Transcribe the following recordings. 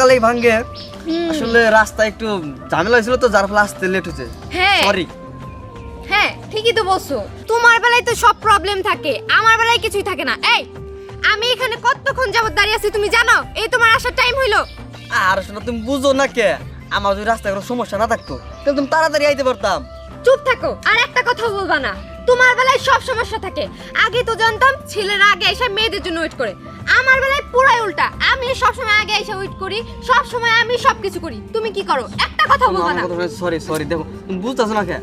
সকালেই ভাঙ্গে। আসলে রাস্তা একটু ঝামেলা হয়েছিল তো যার ফলে আসতে লেট হয়েছে। হ্যাঁ। সরি হ্যাঁ ঠিকই তো বলছো। তোমার বেলায় তো সব প্রবলেম থাকে। আমার বেলায় কিছুই থাকে না। এই আমি এখানে কতক্ষণ যাবত দাঁড়িয়ে আছি তুমি জানো? এই তোমার আসার টাইম হইল। আর শোনো তুমি বুঝো না কে? আমার যদি রাস্তায় কোনো সমস্যা না থাকতো তাহলে তুমি তাড়াতাড়ি আইতে পারতাম। চুপ থাকো আর একটা কথা বলবা না। তোমার বেলায় সব সমস্যা থাকে। আগে তো জানতাম ছেলেরা আগে এসে মেয়েদের জন্য ওয়েট করে। আমার বেলায় পুরাই উল্টা। আমি সবসময় আগে এসে ওয়েট করি সব সময় আমি সবকিছু করি। তুমি কি করো? একটা কথা বলবা না। সরি সরি দেখো তুমি বুঝতেছো না কে?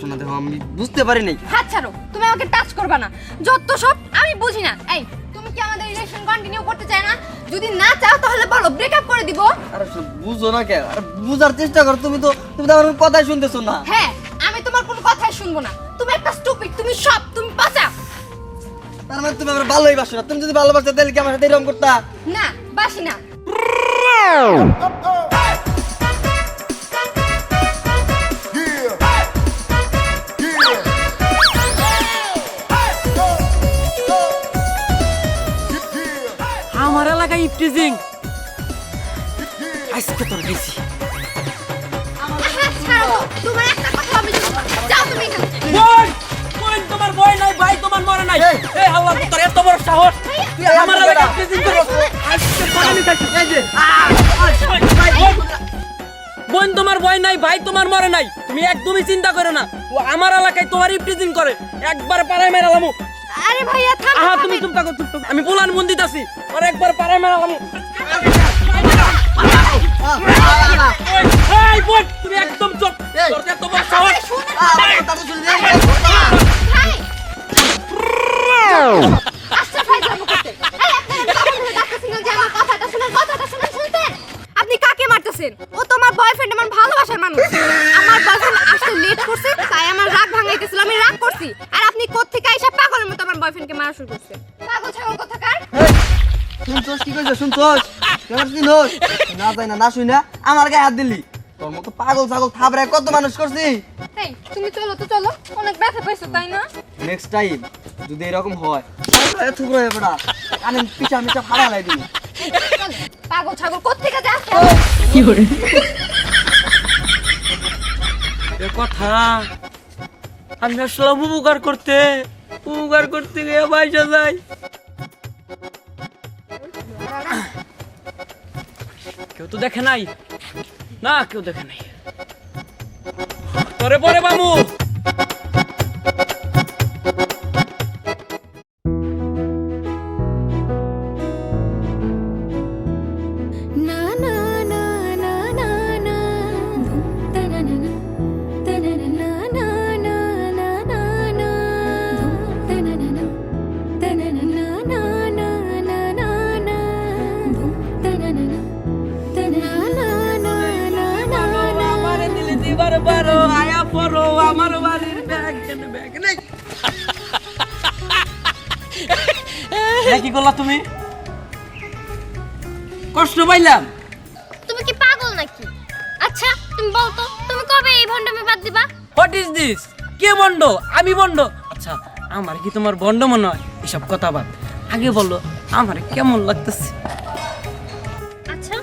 শোনো দেখো আমি বুঝতে পারি নাই। হাত ছাড়ো তুমি আমাকে টাচ করবা না। যত সব আমি বুঝি না। এই তুমি কি আমাদের রিলেশন কন্টিনিউ করতে চাই না? যদি না চাও তাহলে বলো ব্রেকআপ করে দিব। আরে বুঝো না কে? আরে বুঝার চেষ্টা করো তুমি তো তুমি তো আমার কথাই শুনতেছো না। হ্যাঁ আমি তোমার কোনো কথাই শুনব না। তুমি একটা স্টুপিড তুমি সব তুমি পাচা তার মানে তুমি আমার ভালোই বাসো না। তুমি যদি ভালোবাসতে তাহলে কি আমার সাথে এরকম করতা? না বাসি না। আমার এলাকায় ইফটিজিং। আজকে তোর গেছি। বই নাই ভাই তোমার মরে নাই এই! আল্লাহ তোর এত বড় সাহস তুই আমার আমার এলাকায় বেটা। করো আজকে পানি খাচ্ছি এই যে বোন তোমার ভয় নাই ভাই তোমার মরে নাই তুমি একদমই চিন্তা করো না ও আমার এলাকায় তোমার ইফটিজিং করে একবার পাড়ায় মেরালামু আরে ভাইয়া থাম আহা তুমি চুপ থাকো চুপ থাকো আমি বুলান মন্দির আছি আর একবার পাড়ায় মেরালামু এই বোন তুমি একদম চুপ! তোর এত শুনছস? কি কেমন চিনছস না যাই না না শুই না আমার গায়ে হাত দিলি। তোর মতো পাগল ছাগল থাবড়ে কত মানুষ করছি। এই তুমি চলো তো চলো অনেক ব্যথা পাইছো তাই না? নেক্সট টাইম যদি এরকম হয় তাহলে থুকরো হয়ে পড়া কানে পিছা মিছা ফাড়া লাই দিবি। পাগল ছাগল কোত্থেকে যাচ্ছে? এ কথা আমি আসলে উপকার করতে। উপকার করতে গিয়ে বাইসা যাই তো দেখে নাই? না কেউ দেখে নাই। পরে পরে বামু। পাইলাম তুমি কি পাগল নাকি? আচ্ছা তুমি বলো তো তুমি কবে এই ভন্ডামি বাদ দিবা? হোয়াট ইজ দিস কে বন্ড আমি বন্ড আচ্ছা আমার কি তোমার বন্ড মনে হয়? এসব কথা বাদ। আগে বলো আমার কেমন লাগতেছে? আচ্ছা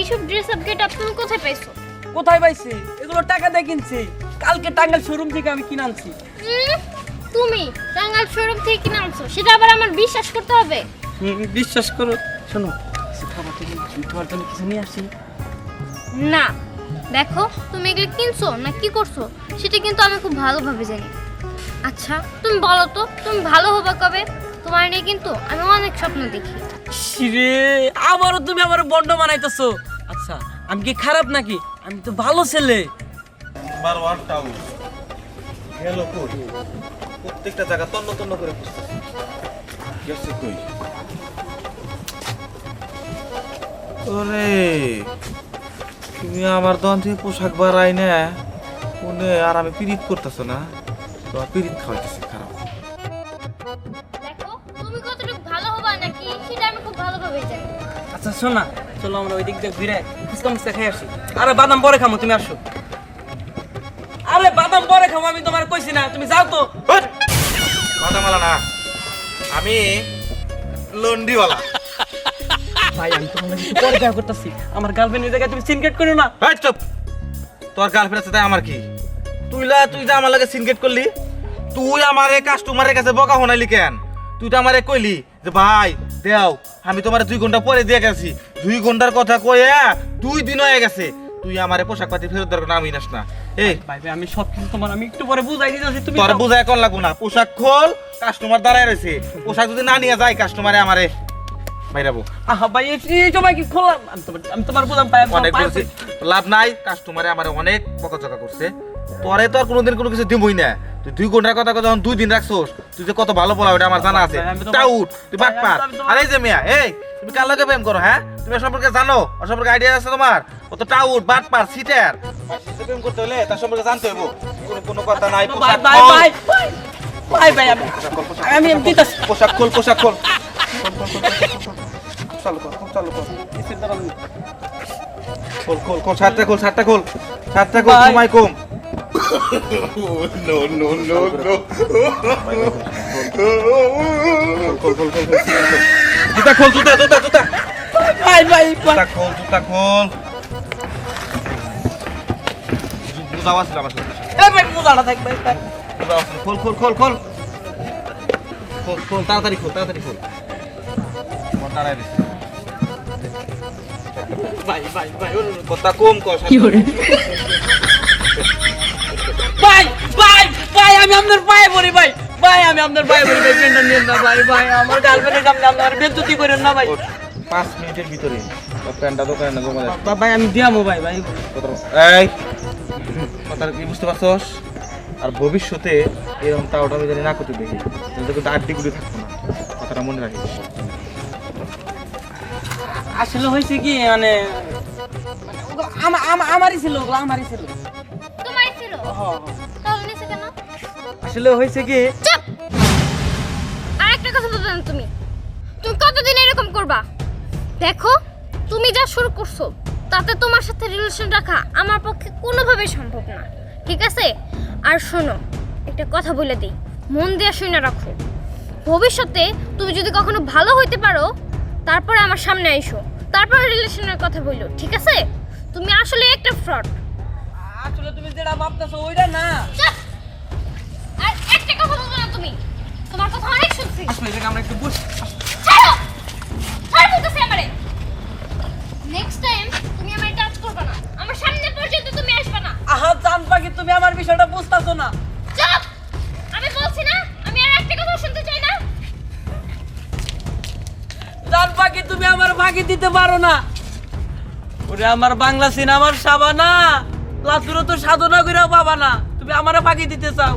এইসব ড্রেস আপ গেট আপ তুমি কোথায় পাইছো? কোথায় পাইছি? এগুলো টাকা দিয়ে কিনছি। কালকে টাঙ্গাল শোরুম থেকে আমি কিনে আনছি। তুমি টাঙ্গাল শোরুম থেকে কিনে আনছো সেটা আবার আমার বিশ্বাস করতে হবে? বিশ্বাস করো শোনো। কিছু খাবার থেকে তোমার জন্য কিছু নিয়ে আসছি না দেখো তুমি এগুলো কিনছো না কি করছ? সেটা কিন্তু আমি খুব ভালোভাবে জানি। আচ্ছা তুমি বলো তো তুমি ভালো হবে কবে? তোমার নিয়ে কিন্তু আমি অনেক স্বপ্ন দেখি। রে আবারও তুমি আমার বন্ড বানাইতেছো। আচ্ছা আমি কি খারাপ নাকি? আমি তো ভালো ছেলে। গেল কই? প্রত্যেকটা জায়গা তন্ন তন্ন করে খুঁজতেছে। গেছে কই? ওরে তুমি আমার দোকান থেকে পোশাক বাড়াই না। মনে আর আমি পিরিত করতেছো না। তোমার পিরিত খাওয়াইতেছে খারাপ। দেখো তুমি কতটুকু ভালো হবে নাকি সেটা আমি খুব ভালোভাবে জানি। আচ্ছা শোনা চলো আমরা ওই দিক দিয়ে ঘুরে ফুচকা মুচকা খেয়ে আসি। আরে বাদাম পরে খামো তুমি আসো। আরে বাদাম পরে খামো আমি তোমার কইছি না তুমি যাও তো। মালা না আমি লন্ডিওয়ালা। ভাই আমি তোমার সাথে পরে দেখা করতেছি। আমার গার্লফ্রেন্ডের জায়গায় তুমি সিনকেট করো না। এই চুপ। তোর গার্লফ্রেন্ড আছে তাই আমার কি? তুই লা তুই যে আমার লাগে সিনগেট করলি তুই আমারে কাস্টমারের কাছে বকা হনাইলি কেন? তুই তো আমারে কইলি যে ভাই দেও আমি তোমার দুই ঘণ্টা পরে দিয়ে গেছি। দুই ঘণ্টার কথা কয়ে দুই দিন হয়ে গেছে। তুই আমারে পোশাক পাতি ফেরত দেওয়ার নামই নাস না। এই ভাই ভাই আমি সব কিছু তোমার আমি একটু পরে বুঝাই দিতেছি তুমি তোর যাও। বুঝায় লাগবো না। পোশাক খোল কাস্টমার দাঁড়ায় রয়েছে। পোশাক যদি না নিয়ে যায় কাস্টমারে আমারে বাইরাবো আহা ভাই এই এই কি খোলাম আমি তোমার আমি তোমার বুঝাম পাই অনেক বলছি লাভ নাই কাস্টমারে আমার অনেক বকাঝকা করছে। তোরে তো আর কোনোদিন কোনো কিছু দিবই না। তুই দুই ঘণ্টার কথা যখন দুই দিন রাখছোস তুই যে কত ভালো বলা ওটা আমার জানা আছে। ভাই, আমি তো- টাউট তুই বাট পার আরে যে মিয়া এই তুমি কার লগে প্রেম করো হ্যাঁ? তুমি সম্পর্কে জানো? ওর সম্পর্কে আইডিয়া আছে তোমার? ও তো টাউট বাট পার সিটার প্রেম করতে হলে তার সম্পর্কে জানতে হইব। কোনো কোনো কথা নাই পোশাক খোল পোশাক খোল। চালু কর চালু কর। খোল খোল খোল সাতটা খোল সাতটা খোল সাতটা খোল সময় কম। জুতা খোল জুতা জুতা জুতা। ভাই ভাই জুতা খোল জুতা খোল। জুতা আওয়াজ আমার সাথে। এই ভাই বুঝাটা থাক ভাই ভাই। জুতা আওয়াজ খোল খোল খোল খোল। খোল খোল তাড়াতাড়ি খোল তাড়াতাড়ি খোল। দাঁড়ায়। ভাই ভাই ভাই কথা কম কর ভাই ভাই ভাই আমি আপনার পায়ে পড়ি ভাই। ভাই আমি আপনার পায়ে পড়ি ভাই পেনটা নিন না ভাই ভাই আমার গার্লফ্রেন্ডের সামনে আপনার বেজ্জতি করেন না ভাই। পাঁচ মিনিটের ভিতরে। তোর প্যান্টটা দোকানে না জমা দেয় ভাই আমি দিয়ামো ভাই ভাই। এই কথা কি বুঝতে পারছস? আর ভবিষ্যতে এরকম তাওটা আমি জানি না করতে দেখি। তাহলে কিন্তু আড্ডি গুলি থাকব না। কথাটা মনে রাখিস। আসলে হয়েছে কি মানে মানে আমারই ছিল ওগুলো আমারই ছিল। তোমার ছিল? তাহলে কেন? আসলে হয়েছে কি চুপ! আর একটা কথা বলবে না তুমি। তুমি কতদিন এরকম করবা? দেখো তুমি যা শুরু করছ তাতে তোমার সাথে রিলেশন রাখা আমার পক্ষে কোনোভাবে সম্ভব না। ঠিক আছে? আর শোনো একটা কথা বলে দিই। মন দিয়ে শুনে রাখো। ভবিষ্যতে তুমি যদি কখনো ভালো হইতে পারো তারপরে আমার সামনে আইসো। তারপরে রিলেশনের কথা বলল ঠিক আছে? তুমি আসলে একটা ফ্রড আসলে তুমি যেটা ভাবতেছো ওইটা না। আর একটা কথা বলো না তুমি। তোমার কথা অনেক শুনছি। আসলে এটা আমরা একটু বুঝ আমার ফাঁকি দিতে পারো না। ওরে আমার বাংলা সিনেমার সাবানা লাতুরও তো সাধনা করেও পাবা না। তুমি আমারে ফাঁকি দিতে চাও।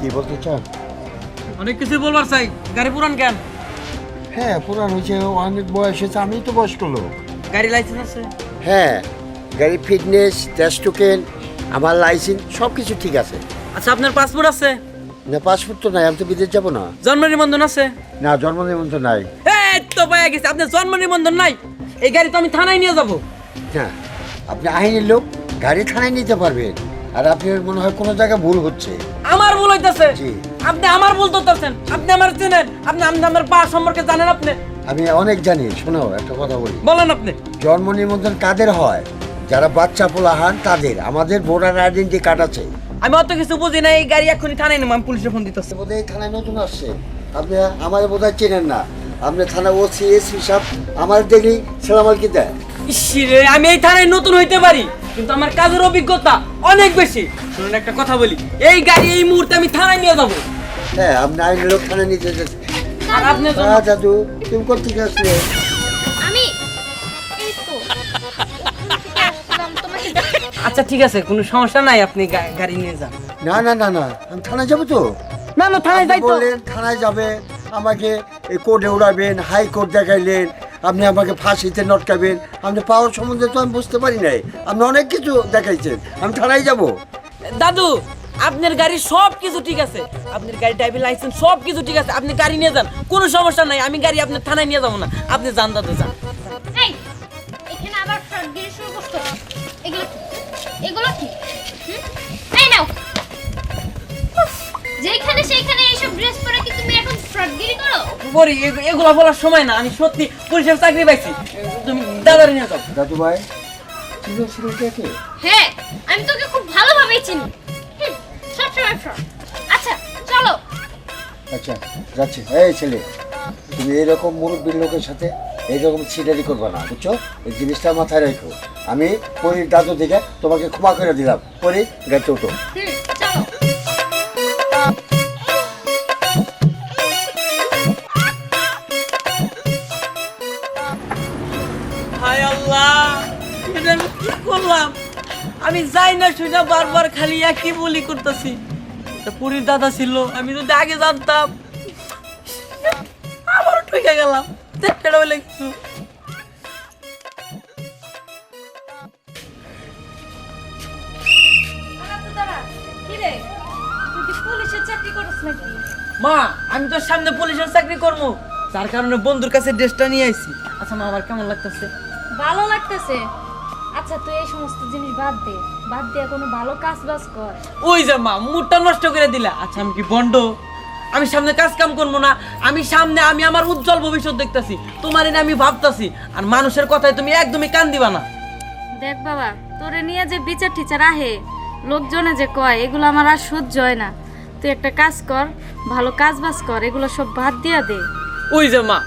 কি বলতে চান অনেক কিছু বলবার চাই। গাড়ি পুরান কেন? হ্যাঁ পুরান হয়েছে অনেক বয়স হয়েছে আমি তো বয়স্ক লোক। গাড়ি লাইসেন্স আছে? হ্যাঁ গাড়ির ফিটনেস টেস্ট টোকেন আমার লাইসেন্স সব কিছু ঠিক আছে। আচ্ছা আপনার পাসপোর্ট আছে? না পাসপোর্ট তো নাই আমি তো বিদেশ যাব না। জন্ম নিবন্ধন আছে? না জন্ম নিবন্ধন নাই। এই তো পাইয়া গেছে আপনার জন্ম নিবন্ধন নাই। এই গাড়ি তো আমি থানায় নিয়ে যাব। না আপনি আইনের লোক গাড়ি থানায় নিতে পারবেন। আর আপনার মনে হয় কোনো জায়গায় ভুল হচ্ছে। আমার ভুল হইতাছে। আপনি আমার ভুল ধরতেছেন। আপনি আমার চেনেন। আপনি আপনি আমার পা সম্পর্কে জানেন আপনি। আমি অনেক জানি শোনো একটা কথা বলি। বলেন আপনি। জন্ম নিবন্ধন কাদের হয়? যারা বাচ্চা পোলাহান তাদের। আমাদের ভোটার আইডেন্টি কার্ড আছে। আমি অত কিছু বুঝি না এই গাড়ি এক্ষুনি থানায় নেব আমি পুলিশে ফোন দিতেছি। বোধহয় থানায় নতুন আসছে। আপনি আমার বোধহয় চেনেন না। আপনি থানা ওসি এসপি সাহেব আমার দেখলেই সেলামাল কি দেয়। ইসিরে আমি এই থানায় নতুন হইতে পারি কিন্তু আমার কাজের অভিজ্ঞতা অনেক বেশি। শুনুন একটা কথা বলি এই গাড়ি এই মুহূর্তে আমি থানায় নিয়ে যাব। হ্যাঁ আপনি আইনের লোক থানায় নিতে যাচ্ছেন আর হ্যাঁ দাদু তুমি কোথেকে আসলে? আমি? এই তো। ওখান থেকে আসলাম তোমাকে আচ্ছা ঠিক আছে কোনো সমস্যা নাই আপনি গা- গাড়ি নিয়ে যান। না না না না আমি থানায় যাব তো। না না থানায় যাই তো। বললেন থানায় যাবে আমাকে এই কোর্টে উড়াবেন হাইকোর্ট দেখাইলেন আপনি আমাকে ফাঁসিতে নটকাবেন। আপনি পাওয়ার সম্বন্ধে তো আমি বুঝতে পারি নাই। আপনি অনেক কিছু দেখাইছেন আমি থানায় যাব। দাদু আপনার গাড়ি সব কিছু ঠিক আছে। আপনার গাড়ি ড্রাইভিং লাইসেন্স সব কিছু ঠিক আছে। আপনি গাড়ি নিয়ে যান কোনো সমস্যা নাই। আমি গাড়ি আপনার থানায় নিয়ে যাব না। আপনি যান দাদা যান। এই ফ্রডগিরি এগুলো এগুলো কি? এই নাও। যেখানে সেইখানে এইসব ড্রেস পরে কি তুমি এখন ফ্রডগিরি করো? বরি এগ- এগুলা বলার সময় না। আমি সত্যি পুলিশের চাকরি পাইছি। তুমি দাদারে নিয়ে যাও। দাদু ভাই হ্যাঁ আমি তোকে খুব ভালোভাবেই চিনি। আচ্ছা চলো। আচ্ছা যাচ্ছে। এই ছেলে তুমি এইরকম মুরব্বীর লোকের সাথে এইরকম ছিটারি করবে না বুঝছ? এই জিনিসটা মাথায় রেখো। আমি পরীর দাদু দিকে তোমাকে ক্ষমা করে দিলাম। পরি হায় এটা আমি আমি যাই না শুনে বারবার খালি একই বলি করতেছি। পুরীর দাদা ছিল, আমি যদি আগে জানতাম, আবারও ঠকে গেলাম। দেখতে বলে কিছু মা, আমি তো সামনে পুলিশের চাকরি করব। যার কারণে বন্ধুর কাছে ড্রেসটা নিয়ে আইছি। আচ্ছা মা, আমার কেমন লাগতেছে? ভালো লাগতেছে। আচ্ছা তুই এই সমস্ত জিনিস বাদ দে। বাদ দিয়ে কোনো ভালো কাজ বাজ কর। ওই যে মা মুডটা নষ্ট করে দিলা। আচ্ছা আমি কি বন্ড? আমি সামনে কাজ কাম করব না। আমি সামনে আমি আমার উজ্জ্বল ভবিষ্যৎ দেখতাছি। তোমার এনে আমি ভাবতাছি। আর মানুষের কথায় তুমি একদমই কান দিবা না। দেখ বাবা তোরে নিয়ে যে বিচার টিচার আহে লোকজনে যে কয় এগুলো আমার আর সহ্য হয় না। তুই একটা কাজ কর ভালো কাজ বাজ কর এগুলো সব বাদ দিয়া দে। ওই যে মা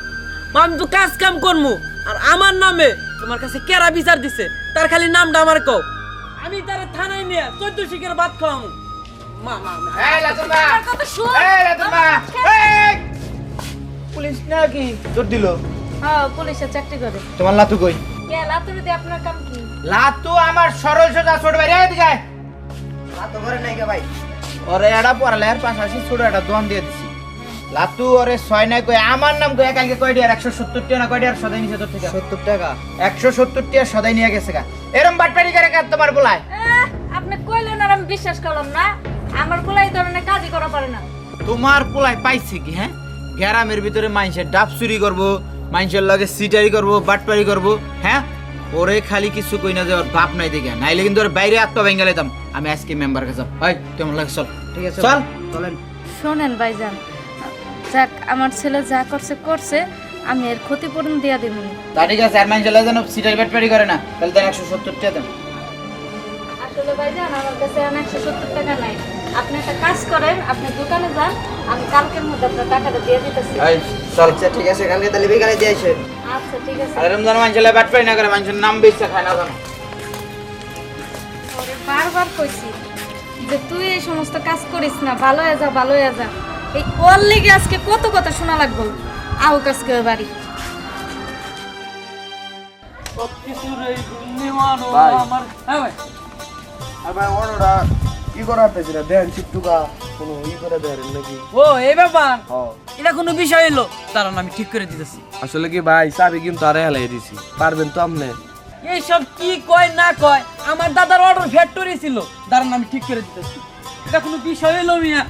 মা আমি তো কাজ কাম করব। আর আমার নামে তোমার কাছে কেরা বিচার দিছে? তার খালি নামটা আমার কও। আমি তার থানায় নিয়ে চোদ্দ শিখের ভাত খাওয়ামু। মা মা পুলিশ নাকি জোর দিল? হ্যাঁ পুলিশের চাকরি করে। তোমার লাতু কই? কে লাতুরি দিয়ে আপনার কাম কি? লাতু আমার সরল সোজা ছোট বাইরে এদিকে আয়। লাতু করে নাই কে ভাই? ওরে পাশাপাশি ছোট একটা দোকান দিয়ে দিছি। লাতু ওরে ছয় নাই কই আমার নাম কই কালকে কয় ডিয়ার একশো সত্তর না কয় ডিয়ার সদাই নিছে তোর থেকে? সত্তর টাকা। একশো সত্তর টিয়া সদাই নিয়ে গেছে গা। এরম বাটপাড়ি করে কাজ তোমার বলায় আপনি কইলেন আর আমি বিশ্বাস করলাম না। আমার বলে ধরনের কাজই করা পারে না। তোমার পোলায় পাইছে কি হ্যাঁ? গ্যারামের ভিতরে মানুষের ডাব চুরি করব মানুষের লগে সিটারি করব বাটপাড়ি করব হ্যাঁ? ওরে খালি কিছু কই না যে ওর বাপ নাই দেখে। নাইলে কিন্তু ওর বাইরে আত্মা ভেঙে লেতাম আমি আজকে মেম্বার কাছে হয় কেমন লাগে চল? ঠিক আছে চল। চলেন। শোনেন ভাইজান যাক আমার ছেলে যা করছে করছে আমি এর ক্ষতিপূরণ দিয়া দিব তা ঠিক আছে আর লগে যেন সিটারি বাটপাড়ি করে না তাহলে দেন একশো সত্তর টাকা দেন। আসলে ভাইজান আমার কাছে একশো সত্তর টাকা নাই। আপনি একটা কাজ করেন আপনি দোকানে যান আমি কালকের মধ্যে আপনার টাকাটা দিয়ে দিতেছি। এই চল। আচ্ছা ঠিক আছে কালকে তাহলে বিকালে দিয়ে আসেন। আচ্ছা ঠিক আছে। আর এরকম যেন মানুষের লগে বাটপাড়ি না করে মানুষের নাম বেচতে খায় না জানো বারবার কইছি যে তুই এই সমস্ত কাজ করিস না ভালো হয়ে যা ভালো হয়ে যা। এই ওর লেগে আজকে কত কথা শোনা লাগবে? আও কাজকে ওই বাড়ি। সবকিছুর এই নিমানো আমার হ্যাঁ ভাই। আর ভাই ওরা কি করার পেছনে দেন চিট্টুকা কোনো ই করে দেন নাকি? ও এই ব্যাপার? এটা কোনো বিষয় এলো দাঁড়ান আমি ঠিক করে দিতেছি। আসলে কি ভাই চাবি কিন্তু আরে হেলাই দিছি। পারবেন তো আপনি? এইসব কি কয় না কয় আমার দাদার অর্ডার ফ্যাক্টরি ছিল। দাঁড়ান আমি ঠিক করে দিতেছি। এটা কোনো বিষয় এলো মিয়া?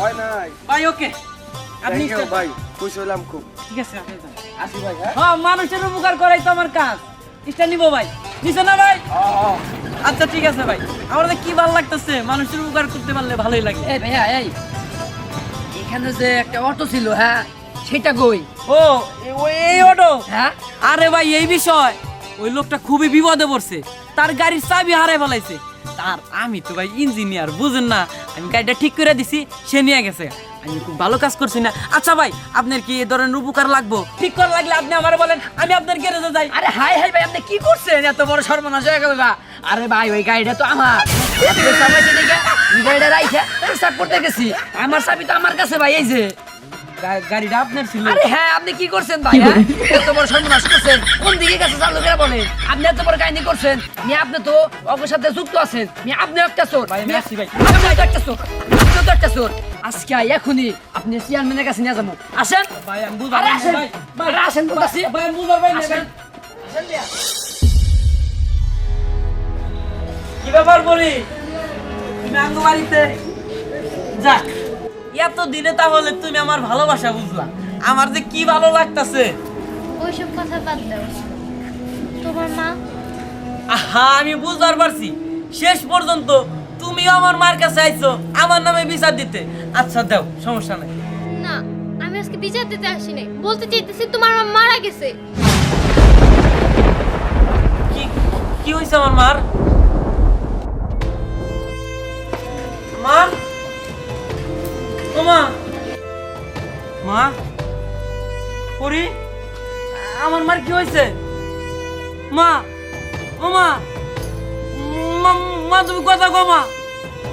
হয় নাই। ভাই ওকে। আপনি ভাই খুশি হলাম খুব। ঠিক আছে আপনি আসি ভাই হ্যাঁ? মানুষের উপকার করাই তো আমার কাজ। ইস্টা নিব ভাই। নিছে না ভাই? আচ্ছা ঠিক আছে ভাই। আমার কি ভালো লাগতেছে মানুষের উপকার করতে পারলে ভালোই লাগে। এই ভাইয়া এই। এখানে যে একটা অটো ছিল হ্যাঁ সেটা কই? ও এই অটো? হ্যাঁ? আরে ভাই এই বিষয়। ওই লোকটা খুবই বিপদে পড়ছে। তার গাড়ির চাবি হারাই ফেলাইছে। তার, আমি তো ভাই ইঞ্জিনিয়ার বুঝেন না? আমি গাড়িটা ঠিক করে দিছি, সে নিয়ে গেছে। আমি খুব ভালো কাজ করছি না। আচ্ছা ভাই, আপনার কি এই ধরনের উপকার লাগবো? ঠিক করা লাগলে আপনি আমার বলেন, আমি আপনার গ্যারেজে যাই। আরে হাই হাই ভাই, আপনি কি করছেন? এত বড় সর্বনাশ হয়ে গেল। আরে ভাই, ওই গাড়িটা তো আমার। গাড়িটা রাইখে করতে গেছি। আমার চাবি তো আমার কাছে ভাই, এই যে। গাড়িটা আপনার ছিল। আরে হ্যাঁ আপনি কি করছেন ভাই হ্যাঁ? এত বড় সর্বনাশ করছেন। কোন দিকে গেছে চালু করে বলেন আপনি এত বড় কাহিনী করছেন। মি আপনি তো অগের সাথে যুক্ত আছেন। মি আপনি একটা চোর। ভাই, আমি মি- ভাই। আপনি তো একটা চোর। আপনি তো একটা চোর। আজকে এখনই আপনি চেয়ারম্যানের কাছে নিয়ে যাব। আসেন। ভাই আমি বুঝার আরে ভাই আসেন। ভাই। আসেন বলতাছি ভাই আমি বুঝার ভাই না, ভাই। আসেন কি ব্যাপার বলি? তুমি আঙ্গ বাড়িতে? যাক। এত দিনে তাহলে তুমি আমার ভালোবাসা বুঝলা। আমার যে কি ভালো লাগতাছে। ওইসব কথা বাদ দাও। তোমার মা? আহা আমি বুঝতে পারছি। শেষ পর্যন্ত তুমিও আমার মার কাছে আইছো আমার নামে বিচার দিতে। আচ্ছা দাও সমস্যা নাই। না আমি আজকে বিচার দিতে আসিনি। বলতে চাইতেছি তোমার মা মারা গেছে। কি কি হয়েছে আমার মার? মা? মা। পরি? আমার মার কি হয়েছে? মা? ও মা। তুমি কথা কো মা।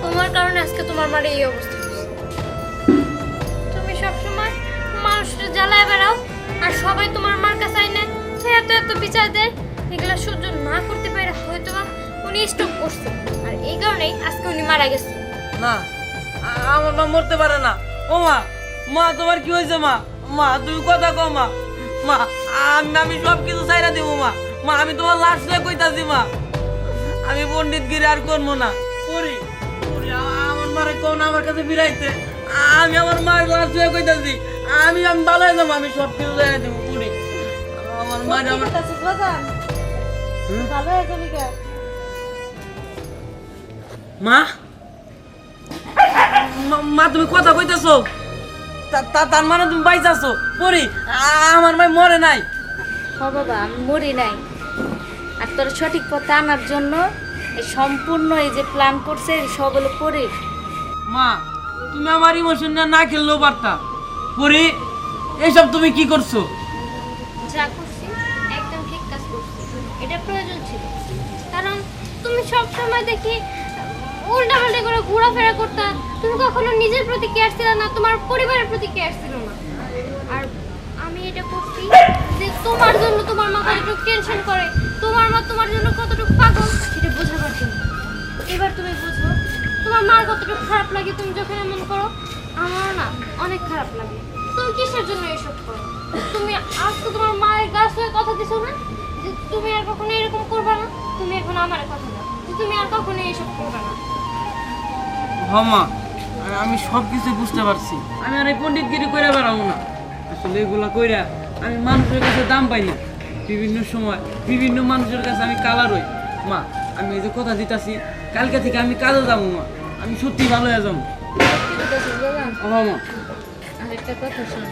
তোমার কারণে আজকে তোমার মার এই অবস্থা তুমি সবসময় মানুষটা জ্বালায় বেড়াও আর সবাই তোমার মার কাছে আইনে এত এত বিচার দেয় এগুলো সহ্য না করতে পারে হয়তো বা উনি স্টক করছে। আর এই কারণেই আজকে উনি মারা গেছে। না আমার মা মরতে পারে না। ও মা মা তোমার কি হয়েছে মা? মা তুমি কথা কও মা। মা আমি আমি সব কিছু চাইরা দিব মা। মা আমি তোমার লাশ লয়ে কইতাছি মা। আমি পণ্ডিত গিরি আর করব না। পড়ি আমার মারে কোন আমার কাছে ফিরাইতে। আমি আমার মার লাশ লয়ে কইতাছি। আমি আমি ভালো হয়ে যাব আমি সব কিছু চাইরা দিব। পড়ি আমার মার আমার ভালো হয়ে যাবি মা? মা- তুমি কথা কইতেছো? তার মানে তুমি বাইচাছো? পরি আমার মাই মরে নাই। হ বাবা আমি মরি নাই। আর তোর সঠিক পথে আনার জন্য এই সম্পূর্ণ এই যে প্ল্যান করছে সব হলো পরে। মা তুমি আমার ইমোশন না খেললেও পারতা। পরি এইসব তুমি কি করছ? যা করছি একদম ঠিক কাজ করছি। এটা প্রয়োজন ছিল। কারণ তুমি সব সময় দেখি উল্টা পাল্টা করে ঘোরাফেরা করতা। তুমি কখনো নিজের প্রতি কেয়ার ছিল না, তোমার পরিবারের প্রতি কেয়ার ছিল না। আর আমি এটা করছি যে তোমার জন্য তোমার মা কতটুকু টেনশন করে, তোমার মা তোমার জন্য কতটুকু পাগল, সেটা বোঝাবার জন্য। এবার তুমি বুঝো, তোমার মার কতটুকু খারাপ লাগে তুমি যখন এমন করো? আমার না অনেক খারাপ লাগে। তুমি কিসের জন্য এসব করো? তুমি আজকে তোমার মায়ের গাছ হয়ে কথা দিছো না, যে তুমি আর কখনো এরকম করবে না? তুমি এখন আমার কথা দাও, যে তুমি আর কখনো এসব করবে না। হ মা আর আমি সব কিছু বুঝতে পারছি। আমি আর এই পণ্ডিতগিরি করে বেড়াবো না। আসলে এগুলা কইরা আমি মানুষের কাছে দাম পাই না। বিভিন্ন সময় বিভিন্ন মানুষের কাছে আমি কালার হই মা আমি এই যে কথা দিতাছি কালকে থেকে আমি কাজে যাব মা। আমি সত্যি ভালো হয়ে যাব। মা? আর একটা কথা শোন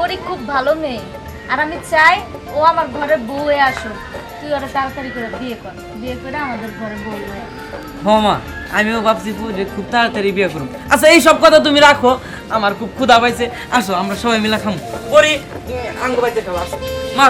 ওরই খুব ভালো মেয়ে। আর আমি চাই ও আমার ঘরে বউয়ে আসো তুই ওরা তাড়াতাড়ি করে বিয়ে কর। বিয়ে করে আমাদের ঘরে বউ হয়ে মা, আমিও ভাবছি যে খুব তাড়াতাড়ি বিয়ে করুন আচ্ছা এই সব কথা তুমি রাখো, আমার খুব ক্ষুধা পাইছে। আসো, আমরা সবাই মিলে খামো। পরি আঙ্গ বাইতে খাব আসো। মা